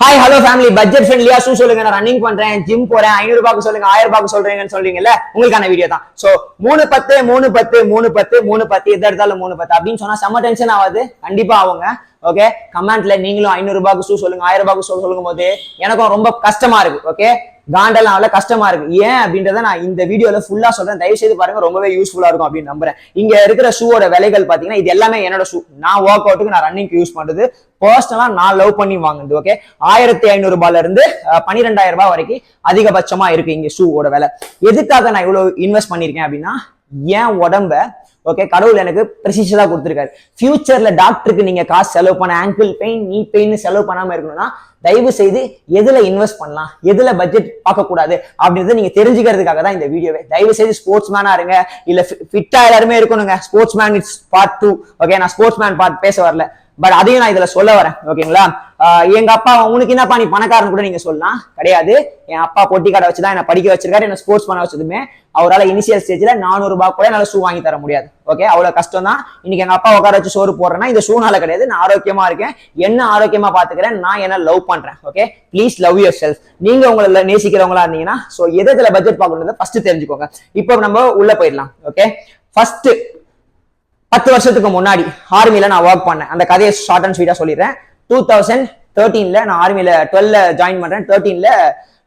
Hi hello family budget ஃப்ரெண்ட்லியா shoe சொல்லுங்க. நான் ரன்னிங் பண்றேன். ஜிம் போறேன். ஐநூறு ரூபாய்க்கு சொல்லுங்க. ஆயிரம் ரூபாய்க்கு சொல்றீங்கன்னு சொல்றீங்கல்ல உங்களுக்கான வீடியோ தான். சோ மூணு பத்து மூணு பத்து மூணு பத்து மூணு பத்து எது எடுத்தாலும் மூணு பத்து அப்படின்னு சொன்னா செம்ம டென்ஷன் ஆகாது. கண்டிப்பா ஆகுங்க. ஓகே கமெண்ட்ல நீங்களும் ஐநூறு ரூபாய்க்கு ஷூ சொல்லுங்க. ஆயிரம் ரூபாய்க்கு சொல்லுங்க போது எனக்கும் ரொம்ப கஷ்டமா இருக்கு. ஓகே காண்டெல்லாம் அவ்வளவு கஷ்டமா இருக்கு. ஏன் அப்படின்றத நான் இந்த வீடியோல ஃபுல்லா சொல்றேன். தயவு செய்து பாருங்க ரொம்பவே யூஸ்ஃபுல்லா இருக்கும் அப்படின்னு நம்புறேன். இங்க இருக்கிற ஷூவோட விலைகள் பாத்தீங்கன்னா இது எல்லாமே என்னோட ஷூ நான் ஒர்க் அவுட்டுக்கு நான் ரன்னிங்க்கு யூஸ் பண்றது. பர்சனலா நான் லவ் பண்ணி வாங்குது ஓகே ஆயிரத்தி ஐநூறு ரூபாயில இருந்து பன்னிரெண்டாயிரம் ரூபாய் வரைக்கும் அதிகபட்சமா இருக்கு இங்க ஷூவோட விலை. எதுக்காக நான் இவ்வளவு இன்வெஸ்ட் பண்ணிருக்கேன் அப்படின்னா என் உடம்ப ஓகே கடவுள் எனக்கு ப்ரெசிஷனா கொடுத்துருக்காரு. ஃபியூச்சர்ல டாக்டருக்கு நீங்க காசு செலவு பண்ண ஆங்கிள் பெயின் நீ பெயின் செலவு பண்ணாம இருக்கணும்னா தயவு செய்து எதுல இன்வெஸ்ட் பண்ணலாம் எதுல பட்ஜெட் பார்க்க கூடாது அப்படின்றத நீங்க தெரிஞ்சுக்கிறதுக்காக தான் இந்த வீடியோவே தயவு செய்து ஸ்போர்ட்ஸ் மேனா இருங்க. இல்ல ஃபிட்டா எல்லாருமே இருக்கணுங்க. Sports man it's part two okay நான் ஸ்போர்ட்ஸ் மேன் பார்ட் பேச வரல. பட் அதையும் நான் இதுல சொல்ல வரேன். ஓகேங்களா எங்க அப்பா உனக்கு என்னப்பா நீ பணக்காரன் கூட நீங்க சொல்லலாம். கிடையாது. என் அப்பா பொட்டி கடை வச்சுதான் என்ன படிக்க வச்சிருக்காரு. என்ன ஸ்போர்ட்ஸ் பண்ண வச்சதுமே அவரால் இனிஷியல் ஸ்டேஜ்ல நானூறு ரூபாய் கூட என்னால ஷூ வாங்கி தர முடியாது. ஓகே அவ்வளவு கஷ்டம் தான் இன்னைக்கு எங்க அப்பா உட்கார வச்சு சோறு போடுறேன்னா இந்த ஷூனால கிடையாது. நான் ஆரோக்கியமா இருக்கேன். என்ன ஆரோக்கியமா பாத்துக்கிறேன்? நான் என்ன லவ் பண்றேன்? Okay please love yourself நீங்க உங்களை நேசிக்கிறவங்களா இருந்தீங்கன்னா சோ எது பட்ஜெட் பார்க்கணுன்றத ஃபர்ஸ்ட் தெரிஞ்சுக்கோங்க. இப்போ நம்ம உள்ள போயிடலாம். ஓகே ஃபர்ஸ்ட் பத்து வருஷத்துக்கு முன்னாடி ஆர்மியில நான் ஒர்க் பண்ணேன். அந்த கதையை ஷார்ட் அண்ட் ஸ்வீட்டா சொல்லிடுறேன். டூ தௌசண்ட் தேர்ட்டீன்ல நான் ஆர்மியில டுவெல்ல ஜாயின் பண்றேன். தேர்ட்டீன்ல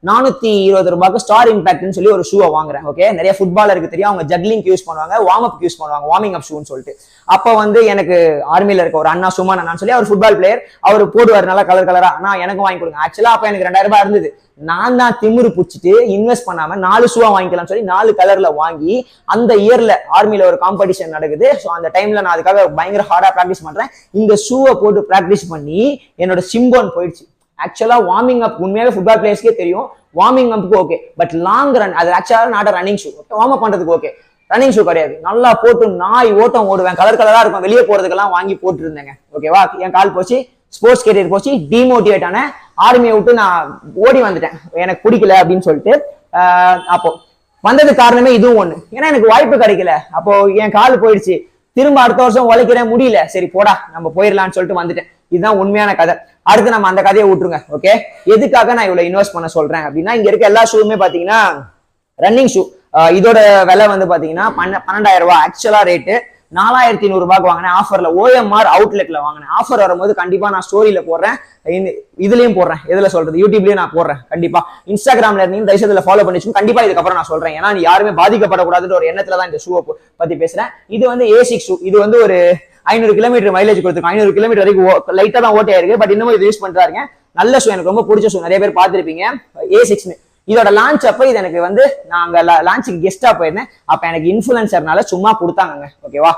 நானூத்தி இருபது ரூபாய்க்கு ஸ்டார் இம்பாக்ட்னு சொல்லி ஒரு ஷூவை வாங்குறேன் ஓகே நிறைய ஃபுட்பாலருக்கு தெரியும் அவங்க ஜக்லிங் யூஸ் பண்ணுவாங்க வார்ம் அப் யூஸ் பண்ணுவாங்க வார்மிங் அப் ஷூன்னு சொல்லிட்டு. அப்போ வந்து எனக்கு ஆர்மியில இருக்க ஒரு அண்ணா சும்மா அண்ணான்னு சொல்லி அவர் ஃபுட்பால் பிளேயர் அவர் போடுவார் நல்லா கலர் கலரா நான் எனக்கு வாங்கி கொடுங்க. ஆக்சுவலா அப்ப எனக்கு ரெண்டாயிரம் ரூபாய் இருந்தது. நான் தான் திமிரு பிடிச்சிட்டு இன்வெஸ்ட் பண்ணாம நாலு ஷூவா வாங்கிக்கலாம் சொல்லி நாலு கலர்ல வாங்கி அந்த இயர்ல ஆர்மியில ஒரு காம்படிஷன் நடக்குது. ஸோ அந்த டைம்ல நான் அதுக்காக பயங்கர ஹார்டா ப்ராக்டிஸ் பண்றேன். இந்த ஷூவை போட்டு ப்ராக்டிஸ் பண்ணி என்னோட சிம்போன் போயிடுச்சு. ஆக்சுவலாக வார்மிங் அப் உண்மையாகவே ஃபுட்பால் பிளேயர்ஸ்க்கே தெரியும். வார்மிங் அப்புக்கு ஓகே பட் லாங் ரன் அது ஆக்சுவலாக not running shoe warm up பண்ணுறதுக்கு ஓகே ரன்னிங் ஷூ கிடையாது. நல்லா போட்டு நாய் ஓட்டம் ஓடுவேன். கலர் கலராக இருக்கும். வெளியே போகிறதுக்கெல்லாம் வாங்கி போட்டுருந்தேங்க. ஓகேவா என் கால் போச்சு. ஸ்போர்ட்ஸ் கேரியர் போச்சு. டிமோட்டிவேட் ஆனேன் ஆர்மியை விட்டு நான் ஓடி வந்துட்டேன். எனக்கு பிடிக்கல அப்படின்னு சொல்லிட்டு அப்போ வந்தது காரணமே இதுவும் ஒண்ணு. ஏன்னா எனக்கு வாய்ப்பு கிடைக்கல. அப்போ என் கால் போயிடுச்சு. திரும்ப அடுத்த வருஷம் உழைக்கிறேன். முடியல. சரி போடா. நம்ம போயிடலாம்னு சொல்லிட்டு வந்துட்டேன். இதுதான் உண்மையான கதை. அடுத்து நம்ம அந்த கதையை விட்டுருங்க ஓகே எதுக்காக நான் இவ்வளவு இன்வெஸ்ட் பண்ண சொல்றேன் அப்படின்னா இங்க இருக்க எல்லா ஷூவுமே பாத்தீங்கன்னா ரன்னிங் ஷூ இதோட விலை வந்து பாத்தீங்கன்னா பன்ன பன்னெண்டாயிரம் ரூபாய் ஆக்சுவலா ரேட்டு நாலாயிரத்தி நூறு ரூபாய்க்கு வாங்கினேன் ஆஃபர்ல ஓஎம்ஆர் அவுட்லெட்ல வாங்கினேன். ஆஃபர் வரும்போது கண்டிப்பா நான் ஸ்டோரியில போடுறேன். இதுலயும் போடுறேன். எதுல சொல்றது? யூடியூப்லயும் நான் போடுறேன் கண்டிப்பா. இன்ஸ்டாகிராம்ல இருந்தீங்க தயவுசெய்து ஃபாலோ பண்ணி கண்டிப்பா இதுக்கப்புறம் நான் சொல்றேன். ஏன்னா நீ யாருமே பாதிக்கப்படக்கூடாதுன்ற ஒரு எண்ணத்துல தான் இந்த ஷூவை பத்தி பேசுறேன். இது வந்து ஏசிக் ஷூ இது வந்து ஒரு ஐநூறு கிலோமீட்டர் மைலேஜ் கொடுத்துருக்கோம் ஐநூறு கிலோமீட்டர் வரைக்கும் லைட்டா தான் ஓட்டே இருக்கு. பட் இன்னமும் இது யூஸ் பண்றாங்க நல்ல ஷூ எனக்கு ரொம்ப பிடிச்ச ஷூ நிறைய பேர் பார்த்துருப்பீங்க. ஏ சிக்ஸ்னு இதோட லான்ச் அப்ப இது எனக்கு வந்து நாங்க லான்ச்சுக்கு கெஸ்டா போயிருந்தேன். அப்ப எனக்கு இன்ஃபுளுசர்னால சும்மா கொடுத்தாங்க ஓகேவா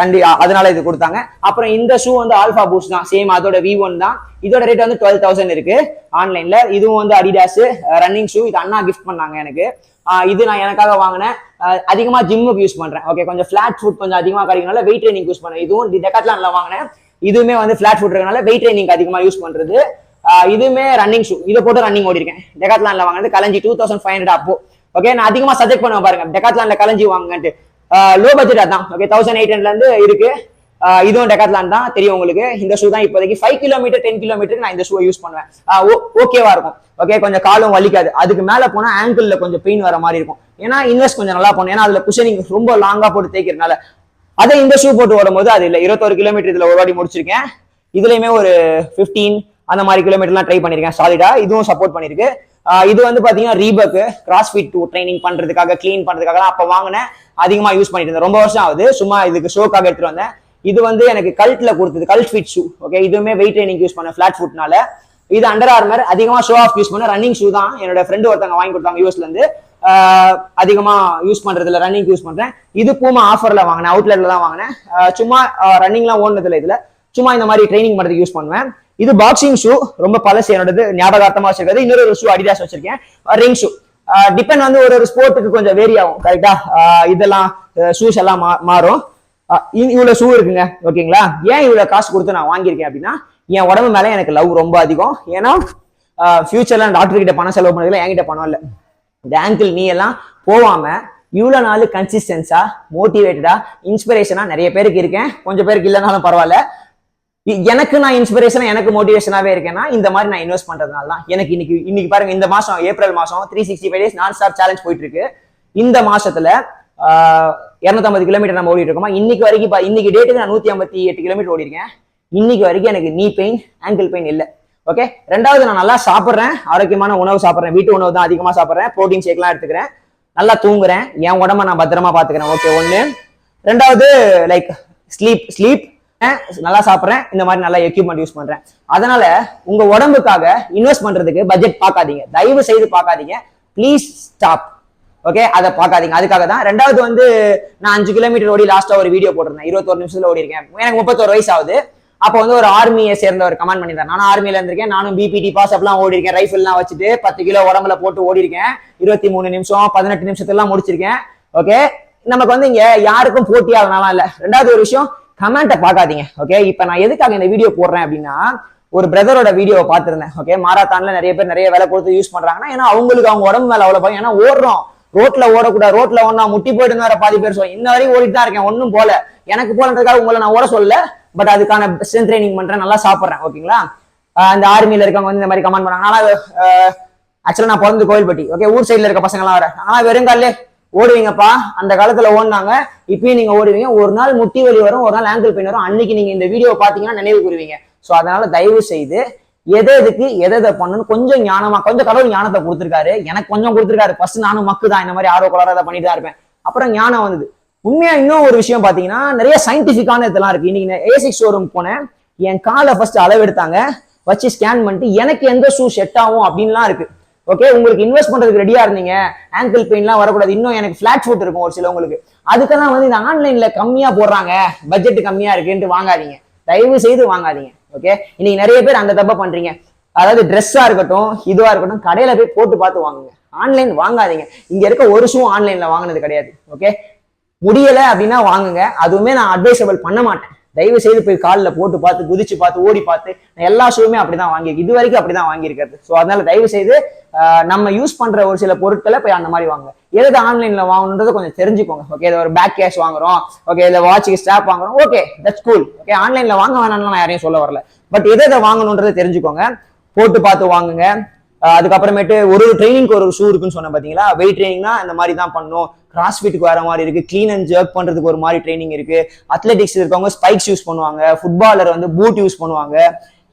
கண்டி அதனால இது கொடுத்தாங்க. அப்புறம் இந்த ஷூ வந்து ஆல்பா பூஸ்ட் தான். சேம் அதோட வி ஒன் தான். இதோட ரேட் வந்து டுவெல் தௌசண்ட் இருக்கு. ஆன்லைன்ல இதுவும் வந்து அடிடாஸ் ரன்னிங் ஷூ இது அண்ணா கிஃப்ட் பண்ணாங்க எனக்கு. இது நான் எனக்காக வாங்கினேன். அதிகமாக ஜிம்முக்கு யூஸ் பண்ணுறேன் ஓகே கொஞ்சம் ஃபிளாட் ஃபுட் கொஞ்சம் அதிகமாக கிடைக்கனால வெயிட் ட்ரைனிங் யூஸ் பண்ணுறேன் இதுவும் டெக்காட்லான்ல வாங்கினேன். இதுவுமே வந்து ஃபிளாட் ஃபுட் இருக்கனால வெயிட் ட்ரைனிங் அதிகமாக யூஸ் பண்ணுறது இதுவுமே ரன்னிங் ஷூ இதை போட்டு ரன்னிங் ஓடி இருக்கேன் வாங்கினது Kalenji two thousand five hundred அப்போ ஓகே நான் அதிகமாக சஜெக்ட் பண்ணுவேன் பாருங்க. டெக்காட்லான்ல கலஞ்சி வாங்குங்கன்ட்டு. லோ பட்ஜெட் அதான். ஓகே தௌசண்ட் எயிட் ஹண்ட்ரட்லேருந்து இருக்குது இதுவும் டெக்காட்லான் தான். தெரியும் உங்களுக்கு. இந்த ஷூ தான் இப்போதைக்கு ஃபைவ் கிலோமீட்டர் டென் கிலோமீட்டருக்கு நான் இந்த ஷூ யூஸ் பண்ணுவேன். ஓகேவா இருக்கும். ஓகே கொஞ்சம் காலும் வலிக்காது. அதுக்கு மேல போனா ஆங்கிள் கொஞ்சம் பெயின் வர மாதிரி இருக்கும். ஏன்னா இன்வெஸ்ட் கொஞ்சம் நல்லா பண்ணும் ஏன்னா அதுல குஷனிங் ரொம்ப லாங்கா போட்டு தேய்க்கிறதுனால. அதை இந்த ஷூ போட்டு ஓடும்போது அது இல்ல. இருபத்தோரு கிலோமீட்டர் இதுல ஒரு வாட்டி முடிச்சிருக்கேன். இதுலயுமே ஒரு 15 அந்த மாதிரி கிலோமீட்டர்லாம் ட்ரை பண்ணிருக்கேன். சாலிடா இதுவும் சப்போர்ட் பண்ணிருக்கு. இது வந்து பாத்தீங்கன்னா ரீபக்கு கிராஸ் ஃபிட் டூ ட்ரைனிங் பண்றதுக்காக க்ளீன் பண்றதுக்காக அப்ப வாங்கினேன். அதிகமா யூஸ் பண்ணிட்டு இருந்தேன். ரொம்ப வருஷம் ஆகுது. சும்மா இதுக்கு ஷோக்காக எடுத்துட்டு வந்தேன். இது வந்து எனக்கு கல்ட்ல கொடுத்தது கல்ட் ஃபிட் ஷூ ஓகே இதுவுமே வெயிட் ட்ரைனிங் யூஸ் பண்ணேன் ஃபிளாட் ஃபுட்னால இது அண்டர் ஆர்மர் அதிகமா ஷோ ஆஃப் யூஸ் பண்ண ரன்னிங் ஷூ தான் என்னோட ஃப்ரெண்டு ஒருத்தவங்க வாங்கி கொடுத்தாங்க யூஎஸ்ல இருந்து. அதிகமா யூஸ் பண்றதுல ரன்னிங் யூஸ் பண்றேன். இது பூமா ஆஃபர்ல வாங்கினேன் அவுட்லெட்ல தான் வாங்கினேன். சும்மா ரன்னிங்லாம் ஓடினதில்ல இதுல. சும்மா இந்த மாதிரி ட்ரைனிங் பண்றதுக்கு யூஸ் பண்ணுவேன். இது பாக்ஸிங் ஷூ ரொம்ப பழசு என்னோடது ஞாபகார்த்தமா வச்சிருக்கிறது. இன்னொரு ஷூ அடிடாஸ் வச்சிருக்கேன் ரிங் ஷூ டிபெண்ட் வந்து ஒரு ஒரு ஸ்போர்ட்டுக்கு கொஞ்சம் வேரி ஆகும் கரெக்டா இதெல்லாம் ஷூஸ் எல்லாம் மா- மாறும். இவ்வளவு ஷூ இருக்குங்க ஓகேங்களா ஏன் இவ்வளவு காசு கொடுத்து நான் வாங்கியிருக்கேன் அப்படின்னா என் உடம்பு மேல எனக்கு லவ் ரொம்ப அதிகம். ஏன்னா ஃபியூச்சர்ல டாக்டர் கிட்ட பணம் செலவு பண்ணதுல என்கிட்ட பணம் இல்லை. இந்த ஆங்கிள் நீ எல்லாம் போவாம இவ்வளவு நாள் கன்சிஸ்டன்ஸா மோட்டிவேட்டடா இன்ஸ்பிரேஷனா நிறைய பேருக்கு இருக்கேன். கொஞ்சம் பேருக்கு இல்லைனாலும் பரவாயில்ல. எனக்கு நான் இன்ஸ்பிரேஷனா எனக்கு மோட்டிவேஷனாவே இருக்கேன்னா இந்த மாதிரி நான் இன்வெஸ்ட் பண்றதுனால தான். எனக்கு இன்னைக்கு இன்னைக்கு பாருங்க இந்த மாசம் ஏப்ரல் மாசம் three sixty five days non stop challenge போயிட்டு இருக்கு. இந்த மாசத்துல இரநூத்தம்பது கிலோமீட்டர் நம்ம ஓடிட்டு இருக்கோமா? இன்னைக்கு வரைக்கும் இன்னைக்கு டேட்டுக்கு நான் நூத்தி ஐம்பத்தி எட்டு கிலோமீட்டர் ஓடிருக்கேன். இன்னைக்கு வரைக்கும் எனக்கு நீ பெயின் ஆங்கிள் பெயின் இல்லை. ஓகே ரெண்டாவது நான் நல்லா சாப்பிட்றேன். ஆரோக்கியமான உணவு சாப்பிட்றேன். வீட்டு உணவு தான் அதிகமாக சாப்பிட்றேன். ப்ரோட்டீன் ஷேக்லாம் எடுத்துக்கிறேன். நல்லா தூங்குறேன். என் உடம்ப நான் பத்திரமா பாத்துக்கிறேன் ஓகே ஒன்று ரெண்டாவது லைக் ஸ்லீப் ஸ்லீப் நல்லா சாப்பிட்றேன். இந்த மாதிரி நல்லா எக்யூப்மெண்ட் யூஸ் பண்றேன். அதனால உங்க உடம்புக்காக இன்வெஸ்ட் பண்றதுக்கு பட்ஜெட் பார்க்காதீங்க. தயவு செய்து பார்க்காதீங்க. ப்ளீஸ் ஸ்டாப் ஓகே அதை பார்க்காதீங்க. அதுக்காக தான் ரெண்டாவது வந்து நான் அஞ்சு கிலோமீட்டர் ஓடி லாஸ்ட்டாக ஒரு வீடியோ போட்டிருந்தேன். இருபத்தொரு நிமிஷத்தில் ஓடி இருக்கேன். எனக்கு முப்பத்தோரு வயசு ஆகுது. அப்போ வந்து ஒரு ஆர்மியை சேர்ந்த ஒரு கமெண்ட் பண்ணியிருந்தார். நானும் ஆர்மியில இருந்திருக்கேன். நானும் பிபிடி பாஸ் அப்பெல்லாம் ஓடி இருக்கேன். ரைஃபிள்லாம் வச்சுட்டு பத்து கிலோ உடம்புல போட்டு ஓடி இருக்கேன். இருபத்தி மூணு நிமிஷம் பதினெட்டு நிமிஷத்துலாம் முடிச்சிருக்கேன். ஓகே நமக்கு வந்து இங்க யாருக்கும் போட்டியாகனாலாம் இல்ல. ரெண்டாவது ஒரு விஷயம் கமெண்ட்டை பார்க்காதீங்க. ஓகே இப்போ நான் எதுக்காக இந்த வீடியோ போடுறேன் அப்படின்னா ஒரு பிரதரோட வீடியோவை பார்த்துருந்தேன். ஓகே மாராத்தான்ல நிறைய பேர் நிறைய வேலை கொடுத்து யூஸ் பண்றாங்கன்னா ஏன்னா அவங்களுக்கு அவங்க உடம்பு மேல அவ்வளவு பயம். ஏன்னா ஓடுறோம். ரோட்ல ஓடக்கூடாது. ரோட்ல ஒன்னா முட்டி போயிட்டு வேற பாதி பேர் சொல்லுவாங்க. இன்ன வரைக்கும் ஓடிட்டு தான் இருக்கேன். ஒன்றும் போல. எனக்கு போலன்றதுக்காக உங்களை நான் ஓட சொல்லல. பட் அதுக்கான ஸ்ட்ரென்த் ட்ரைனிங் பண்றேன். நல்லா சாப்பிட்றேன். ஓகேங்களா? அந்த இந்த ஆர்மியில இருக்கவங்க வந்து இந்த மாதிரி கமெண்ட் பண்ணாங்க. ஆனா ஆக்சுவலா நான் பிறந்து கோயில்பட்டி ஓகே ஊர் சைடுல இருக்க பசங்க எல்லாம் வர ஆனா வெறுங்காலே ஓடுவீங்கப்பா. அந்த காலத்துல ஓடினாங்க. இப்பயும் நீங்க ஓடுவீங்க. ஒரு நாள் முட்டி வலி வரும் ஒரு நாள் ஆங்கிள் பெயின் வரும். அன்னைக்கு நீங்க இந்த வீடியோ பாத்தீங்கன்னா நினைவு கூறுவீங்க. சோ அதனால தயவு செய்து எதை எதுக்கு எதை எதை பண்ணணும் கொஞ்சம் ஞானமா கொஞ்சம் கடவுள் ஞானத்தை கொடுத்துருக்காரு. எனக்கு கொஞ்சம் கொடுத்துருக்காரு. ஃபர்ஸ்ட் நானும் மக்கு தான். இந்த மாதிரி ஆர்வ கோளாறு அதை பண்ணிட்டு தான் இருப்பேன். அப்புறம் ஞானம் வந்தது. உண்மையா இன்னும் ஒரு விஷயம் பாத்தீங்கன்னா நிறைய சயின்டிபிக்கான இதெல்லாம் இருக்கு. இன்னைக்கு ஏசிக் ஷோரூம் போனேன். என் காலை ஃபர்ஸ்ட் அளவெடுத்தாங்க. வச்சு ஸ்கேன் பண்ணிட்டு எனக்கு எந்த ஷூ செட் ஆகும் அப்படின்லாம் இருக்கு. ஓகே உங்களுக்கு இன்வெஸ்ட் பண்றதுக்கு ரெடியா இருந்தீங்க. ஆங்கிள் பெயின்லாம் வரக்கூடாது. இன்னும் எனக்கு ஃபிளாட் ஃபுட் இருக்கும் ஒரு சிலவங்களுக்கு. அதுக்கெல்லாம் வந்து இந்த ஆன்லைன்ல கம்மியா போடுறாங்க. பட்ஜெட் கம்மியா இருக்குன்ட்டு வாங்காதீங்க. தயவு செய்து வாங்காதீங்க. ஓகே இன்னைக்கு நிறைய பேர் அந்த தப்பை பண்றீங்க. அதாவது ட்ரெஸ்ஸா இருக்கட்டும் இதுவா இருக்கட்டும் கடையில போய் போட்டு பார்த்து வாங்குங்க. ஆன்லைன் வாங்காதீங்க. இங்க இருக்க ஒரு ஷூ ஆன்லைன்ல வாங்கினது கிடையாது. ஓகே முடியல அப்படின்னா வாங்குங்க. அதுவுமே நான் அட்வைசபிள் பண்ண மாட்டேன். தயவு செய்து போய் காலில் போட்டு பார்த்து குதிச்சு பார்த்து ஓடி பார்த்து நான் எல்லா ஷூவுமே அப்படிதான் வாங்கியிருக்கேன் இது வரைக்கும் அப்படிதான் வாங்கியிருக்கிறது. ஸோ அதனால தயவு செய்து நம்ம யூஸ் பண்ற ஒரு சில பொருட்களை போய் அந்த மாதிரி வாங்க எது ஆன்லைன்ல வாங்கணுன்றதை கொஞ்சம் தெரிஞ்சுக்கோங்க. ஓகே இதை ஒரு பேக் கேஷ் வாங்குறோம். ஓகே இதை வாட்சுக்கு ஸ்டாப் வாங்குறோம். ஓகே தட்ஸ் கூல் ஓகே ஆன்லைன்ல வாங்க வேணாம்னு நான் யாரையும் சொல்ல வரல. பட் எதை எதை வாங்கணுன்றதை தெரிஞ்சுக்கோங்க. போட்டு பார்த்து வாங்குங்க. அதுக்கப்புறமேட்டு ஒரு ஒரு ட்ரைனிங்க்கு ஒரு ஷூ இருக்குன்னு சொன்னேன் பாத்தீங்களா? வெயிட் ட்ரைனிங்னா இந்த மாதிரி தான் பண்ணும் கிராஸ்ஃபிட்டுக்கு வர மாதிரி இருக்கு. க்ளீன் அண்ட் ஜர்க் பண்றதுக்கு ஒரு மாதிரி ட்ரைனிங் இருக்கு. அத்லெட்டிக்ஸ் இருக்கவங்க ஸ்பைக்ஸ் யூஸ் பண்ணுவாங்க. ஃபுட்பாலர் வந்து பூட் யூஸ் பண்ணுவாங்க.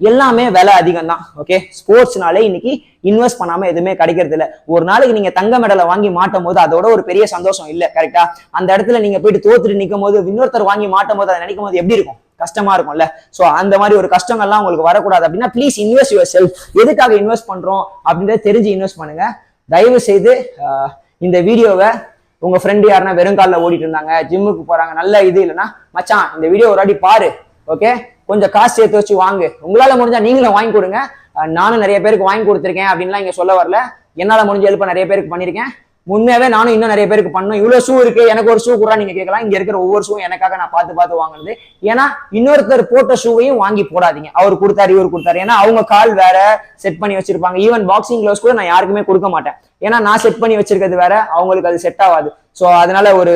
எல்லாமே விலை அதிகம் தான் ஓகே ஸ்போர்ட்ஸ்னாலே இன்னைக்கு இன்வெஸ்ட் பண்ணாம எதுவுமே கிடைக்கிறது இல்ல. ஒரு நாளைக்கு நீங்க தங்க மெடலை வாங்கி மாட்டும் போது அதோட ஒரு பெரிய சந்தோஷம் இல்ல கரெக்டா அந்த இடத்துல நீங்க போயிட்டு தோத்துட்டு நிற்கும் போது இன்னொருத்தர் வாங்கி மாட்டும் போது அதை நினைக்கும் போது எப்படி இருக்கும்? கஷ்டமா இருக்கும்ல சோ அந்த மாதிரி ஒரு கஷ்டங்கள்லாம் உங்களுக்கு வரக்கூடாது. அப்படின்னா ப்ளீஸ் இன்வெஸ்ட் யுவர் செல்ஃப் எதுக்காக இன்வெஸ்ட் பண்றோம்? அப்படின்றத தெரிஞ்சு இன்வெஸ்ட் பண்ணுங்க. தயவு செய்து இந்த வீடியோவை உங்க ஃப்ரெண்டு யாருன்னா வெறும் காலில் ஓடிட்டு இருந்தாங்க ஜிம்முக்கு போறாங்க நல்ல இது இல்லைன்னா மச்சான் இந்த வீடியோ ஒரு வாட்டி பாரு ஓகே கொஞ்சம் காசு சேர்த்து வச்சு வாங்கு. உங்களால முடிஞ்சா நீங்களும் வாங்கி கொடுங்க. நானும் நிறைய பேருக்கு வாங்கி கொடுத்துருக்கேன் அப்படின்லாம் இங்க சொல்ல வரல. என்னால முடிஞ்ச ஹெல்ப் நிறைய பேருக்கு பண்ணிருக்கேன். உண்மையாவே நானும் இன்னும் நிறைய பேருக்கு பண்ணணும். இவ்வளவு ஷூ இருக்கு எனக்கு ஒரு ஷூ கூட நீங்க கேட்கலாம். இங்க இருக்கிற ஒவ்வொரு ஷூ எனக்காக நான் பார்த்து பார்த்து வாங்கினது ஏன்னா இன்னொருத்தர் போட்ட ஷூவையும் வாங்கி போடாதீங்க. அவர் கொடுத்தாரு இவர் கொடுத்தாரு. ஏன்னா அவங்க கால் வேற செட் பண்ணி வச்சிருப்பாங்க. ஈவன் பாக்ஸிங் க்ளவுஸ் கூட நான் யாருக்குமே கொடுக்க மாட்டேன். ஏன்னா நான் செட் பண்ணி வச்சிருக்கிறது வேற. அவங்களுக்கு அது செட் ஆகாது. ஸோ அதனால ஒரு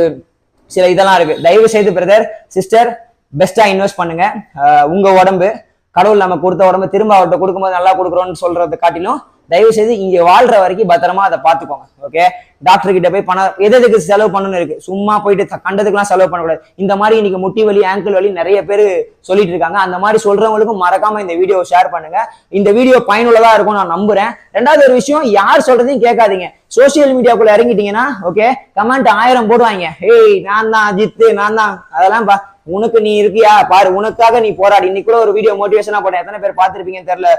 சில இதெல்லாம் இருக்கு. தயவு செய்து பிரதர் சிஸ்டர் பெஸ்ட்டாக இன்வெஸ்ட் பண்ணுங்க. உங்கள் உங்க உடம்பு கடவுள் நம்ம கொடுத்த உடம்பு திரும்ப அவர்கிட்ட கொடுக்கும்போது நல்லா கொடுக்குறோன்னு சொல்றதை காட்டிலும் தயவு செய்து இங்க வாழ்ற வரைக்கும் பத்திரமா அதை பாத்துக்கோங்க ஓகே டாக்டர் கிட்ட போய் பணம் எது எதுக்கு செலவு பண்ணணும்னு இருக்கு? சும்மா போயிட்டு கண்டதுக்கெல்லாம் செலவு பண்ணக்கூடாது. இந்த மாதிரி இன்னைக்கு முட்டி வலி ஆங்கிள் வலி நிறைய பேர் சொல்லிட்டு இருக்காங்க. அந்த மாதிரி சொல்றவங்களுக்கும் மறக்காம இந்த வீடியோ ஷேர் பண்ணுங்க. இந்த வீடியோ பயனுள்ளதா இருக்கும் நான் நம்புறேன். ரெண்டாவது ஒரு விஷயம் யார் சொல்றதையும் கேட்காதீங்க. சோசியல் மீடியாக்குள்ள இறங்கிட்டீங்கன்னா ஓகே கமெண்ட் ஆயிரம் போடுவாங்க. ஏய் நான் தான் அஜித் நான் தான். அதெல்லாம் பா உனக்கு நீ இருக்கியா? பாரு உனக்காக நீ போராடி. இன்னைக்கு கூட ஒரு வீடியோ மோட்டிவேஷனா போட்டேன். எத்தனை பேர் பார்த்திருப்பீங்கன்னு தெரியல.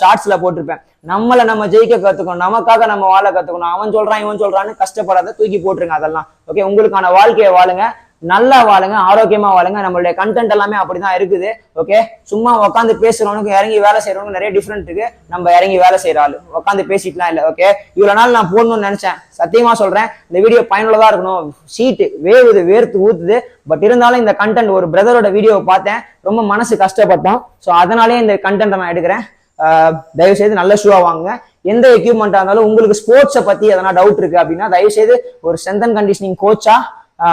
ஷார்ட்ஸ்ல போட்டிருப்பேன். நம்மள நம்ம ஜெயிக்க கத்துக்கணும். நமக்காக நம்ம வாழ கத்துக்கணும். அவன் சொல்றான் இவன் சொல்றான்னு கஷ்டப்படாத தூக்கி போட்டுருங்க அதெல்லாம். ஓகே உங்களுக்கான வாழ்க்கையை வாழுங்க. நல்லா வாழுங்க ஆரோக்கியமா வாழுங்க. நம்மளுடைய கண்டென்ட் எல்லாமே அப்படிதான் இருக்குது. ஓகே சும்மா உட்காந்து பேசுறவனுக்கு இறங்கி வேலை செய்யறவனுக்கு நிறைய டிஃப்ரெண்ட் இருக்கு. நம்ம இறங்கி வேலை செய்யற ஆளு. உட்காந்து பேசிட்டுலாம் இல்ல ஓகே இவ்வளவு நாள் நான் போடணும்னு நினைச்சேன். சத்தியமா சொல்றேன் இந்த வீடியோ பயனுள்ளதா இருக்கணும். சீட்டு வேவுது வேர்த்து ஊத்துது. பட் இருந்தாலும் இந்த கண்டென்ட் ஒரு பிரதரோட வீடியோவை பார்த்தேன். ரொம்ப மனசு கஷ்டப்பட்டோம் ஸோ அதனாலேயே இந்த கண்டென்ட்டை நான் எடுக்கிறேன். ஆஹ் தயவு செய்து நல்ல ஷூவா வாங்குங்க. எந்த எக்யூப்மெண்ட்டாக இருந்தாலும் உங்களுக்கு ஸ்போர்ட்ஸை பற்றி எதனா டவுட் இருக்குது அப்படின்னா தயவு செய்து ஒரு ஸ்ட்ரென்த் அண்ட் கண்டிஷனிங் கோச்சா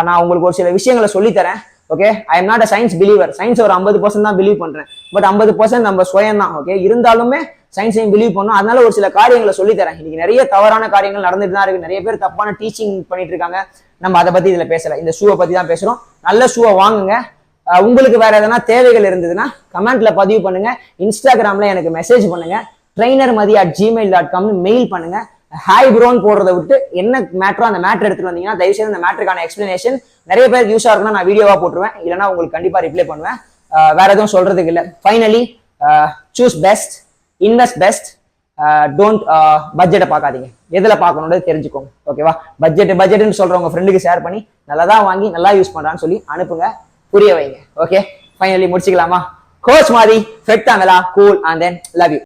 நான் உங்களுக்கு ஒரு சில விஷயங்களை சொல்லித் தரேன் okay I am not a science believer science ஒரு ஐம்பது பர்சன்ட் தான் பிலீவ் பண்ணுறேன் பட் ஐம்பது பர்சன்ட் நம்ம சுயம் தான் ஓகே இருந்தாலுமே சயின்ஸையும் பிலீவ் பண்ணோம். அதனால ஒரு சில காரியங்களை சொல்லித்தரேன். இன்னைக்கு நிறைய தவறான காரியங்கள் நடந்துட்டு தான் இருக்கு. நிறைய பேர் தப்பான டீச்சிங் பண்ணிட்டு இருக்காங்க. நம்ம அதை பத்தி இதில் பேசல. இந்த ஷூவை பத்தி தான் பேசுறோம். நல்ல ஷூவை வாங்குங்க. உங்களுக்கு வேற எதனா தேவைகள் இருந்ததுன்னா கமெண்ட்ல பதிவு பண்ணுங்க. இன்ஸ்டாகிராம்ல எனக்கு மெசேஜ் பண்ணுங்க. Trainer Mathi at Gmail dot காம்னு mail பண்ணுங்க. ஹாய் ப்ரோன்னு போடுறத விட்டு என்ன மேட்டரோ அந்த மேட்ரு எடுத்துட்டு வந்தீங்கன்னா தயவு செய்து அந்த மேட்ருக்கான எக்ஸ்பிளனேஷன் நிறைய பேருக்கு யூஸா இருக்கும்னா நான் வீடியோவா போட்டுருவேன். இல்லைன்னா உங்களுக்கு கண்டிப்பா ரிப்ளை பண்ணுவேன். வேற எதுவும் சொல்றதுக்கு இல்லை. Finally choose best invest best don't பட்ஜெட்டை பார்க்காதீங்க. எதில் பார்க்கணுன்றது தெரிஞ்சுக்கோங்க. ஓகேவா பட்ஜெட் பட்ஜெட்னு சொல்கிறவங்க ஃப்ரெண்டுக்கு ஷேர் பண்ணி நல்லா தான் வாங்கி நல்லா யூஸ் பண்ணுறான்னு சொல்லி அனுப்புங்க. புரிய வைங்க. ஓகே ஃபைனலி முடிச்சுக்கலாமா? கோச் மாதிரி ஃபெட் ஆங்கலா cool and then love you